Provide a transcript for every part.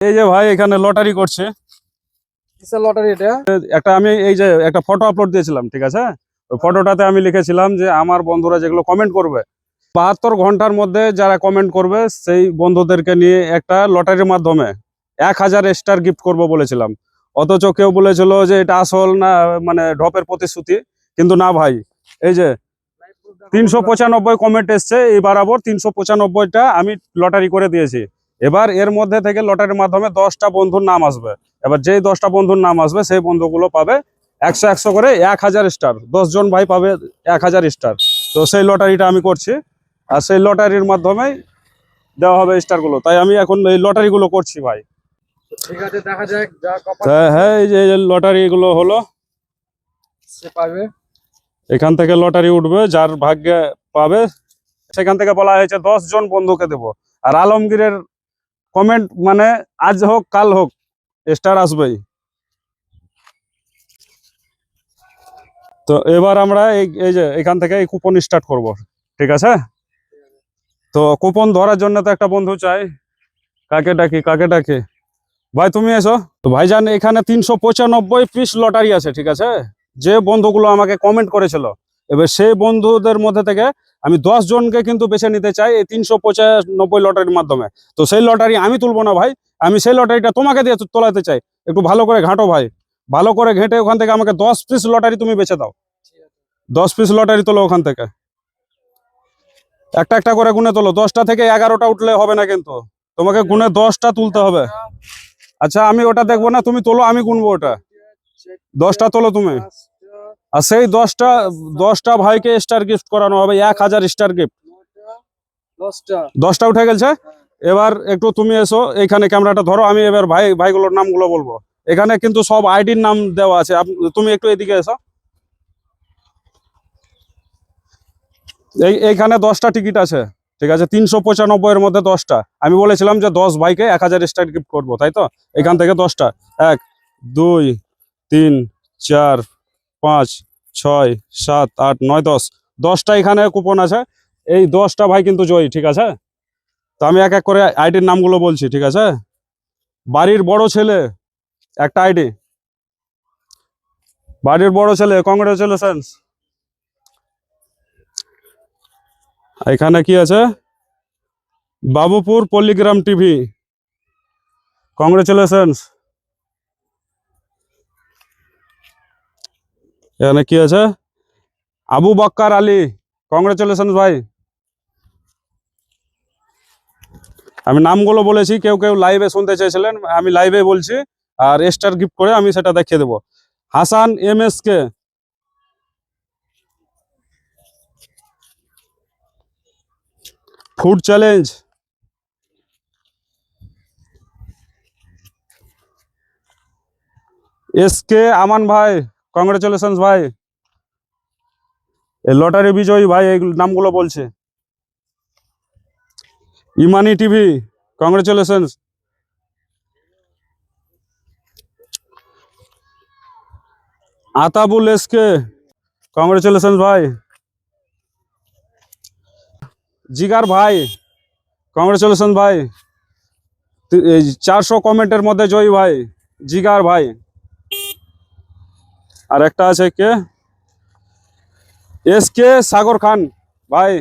এই যে ভাই এখানে লটারি করছে। লটারি এটা? একটা আমি এই যে একটা ফটো আপলোড দিয়েছিলাম ঠিক আছে? ওই ফটোটাতে আমি লিখেছিলাম যে আমার বন্ধুরা যেগুলো কমেন্ট করবে বাহাত্তর ঘণ্টার মধ্যে যারা কমেন্ট করবে সেই বন্ধুদেরকে নিয়ে একটা লটারির মাধ্যমে এক হাজার স্টার গিফট করব বলেছিলাম। অথচ কেউ বলেছিল যে এটা আসল না মানে ঢপের প্রতিশ্রুতি কিন্তু না ভাই। এই যে তিনশো পঁচানব্বই কমেন্ট এসছে এই বরাবর তিনশো পঁচানব্বইটা আমি লটারি করে দিয়েছি। এবার এর মধ্যে থেকে লটারির মাধ্যমে দশটা বন্ধুর নাম আসবে। এবার যেই দশটা বন্ধুর নাম আসবে সেই বন্ধুগুলো পাবে একশো একশো করে এক হাজার স্টার জন ভাই পাবে এক হাজার স্টার তো সেই লটারিটা আমি করছি। আর সেই লটারির মাধ্যমেই দেওয়া হবে স্টারগুলো তাই আমি এখন এই লটারিগুলো করছি ভাই। ঠিক আছে দেখা যাক হ্যাঁ এই যে এই যে লটারিগুলো হলো। সে পাবে। এখান থেকে লটারি উঠবে যার ভাগ্যে পাবে। সেখান থেকে বলা হয়েছে দশ জন বন্ধুকে দেব। আর আলমগীরের কমেন্ট মানে আজ হোক, কাল হোক স্টার আসবেই। তো এবার আমরা এই এই যে এখান থেকে এই কুপন স্টার্ট করব, ঠিক আছে? তো কুপন ধরার জন্য তো একটা বন্ধু চাই। কাকে ডাকি কাকে ডাকি? ভাই, তুমি এসো। তো ভাই ভাইজান, এখানে তিনশো পঁচানব্বই পিস লটারি আছে, ঠিক আছে? যে বন্ধুগুলো আমাকে কমেন্ট করেছিল এবার সেই বন্ধুদের মধ্যে থেকে আমি দশ জনকে কিন্তু বেছে নিতে চাই এই তিনশো পঁচানব্বই লটারির মাধ্যমে। তো সেই লটারি আমি তুলবো না ভাই, আমি সেই লটারিটা তোমাকে দিয়ে তোলাতে চাই। একটু ভালো করে ঘাঁটো ভাই, ভালো করে ঘেঁটে ওখান থেকে আমাকে দশ পিস লটারি তুমি বেছে দাও। দশ পিস লটারি তোলো ওখান থেকে। একটা একটা করে গুনে তোলো, দশটা থেকে এগারোটা উঠলে হবে না কিন্তু। তোমাকে গুনে দশটা তুলতে হবে। আচ্ছা আমি ওটা দেখব না, তুমি তোলো, আমি গুনবো ওটা। দশটা তোলো তুমি। আর সেই দশটা দশটা ভাইকে স্টার গিফট করানো হবে এক হাজার স্টার গিফট দশটা। উঠে গেছে এবার একটু তুমি এসো এখানে ক্যামেরাটা ধরো আমি এবার ভাই ভাইগুলোর নামগুলো বলব। এখানে কিন্তু সব আইডির নাম দেওয়া আছে। তুমি একটু এদিকে এসো। এই এইখানে দশটা টিকিট আছে। ঠিক আছে তিনশো পঁচানব্বই এর মধ্যে দশটা। আমি বলেছিলাম যে দশ ভাইকে এক হাজার স্টার গিফট করব তাই তো? এখান থেকে দশটা। এক দুই তিন চার পাঁচ, ছয়, সাত, আট, নয়, দশ। দশটা এখানে কুপন আছে। এই দশটা ভাই কিন্তু জয়ী, ঠিক আছে? তো আমি এক এক করে আইডির নামগুলো বলছি, ঠিক আছে? বাড়ির বড় ছেলে, একটা আইডি বাড়ির বড় ছেলে কংগ্রেচুলেশনস এখানে কি আছে? বাবুপুর পল্লিগ্রাম টিভি। কংগ্রেচুলেশনস এখানে কি আছে? আবু বাক্কার আলী। কংগ্রেচুলেশন ভাই। আমি নামগুলো বলেছি, কেউ কেউ লাইভে শুনতে চেয়েছিলেন, আমি লাইভে বলছি, আর স্টার গিফট করে আমি সেটা দেখিয়ে দেবো। Hasan M S K food challenge S K Aman ভাই। কংগ্রেচুলেশন ভাই। লটারি বিজয়ী ভাই, এই নামগুলো বলছে। Imani TV congratulation Atabul S K congratulation ভাই। জিগার ভাই কংগ্রেচুলেশন ভাই। চারশো কমেন্টের মধ্যে জয়ী ভাই, জিগার ভাই। আর একটা আছে কে? এস কে সাগর খান। ভাই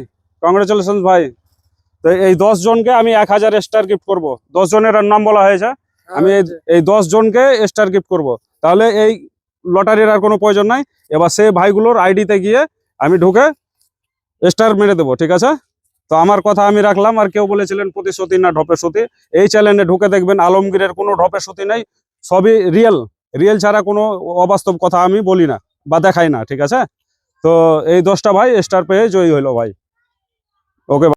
কংগ্রেচুলেশন ভাই। তো এই দশ জনকে আমি এক হাজার স্টার গিফট করব। দশ জনের নাম বলা হয়েছে। আমি এই এই দশ জনকে স্টার গিফট করব। তাহলে এই লটারির আর কোনো প্রয়োজন নাই। এবার সে ভাইগুলোর আইডিতে গিয়ে আমি ঢুকে স্টার মেরে দেবো ঠিক আছে? তো আমার কথা আমি রাখলাম। আর কেউ বলেছিলেন প্রতিশ্রুতি না ঢপের শ্রুতি। এই চ্যানেলে ঢুকে দেখবেন আলমগীরের কোনো ঢপের শ্রুতি নেই। সবই রিয়েল রিয়েল ছাড়া কোনো অবাস্তব কথা আমি বলি না বা দেখাই না, ঠিক আছে? তো এই দশটা ভাই স্টার পেয়ে জয়ী হইল ভাই। ওকে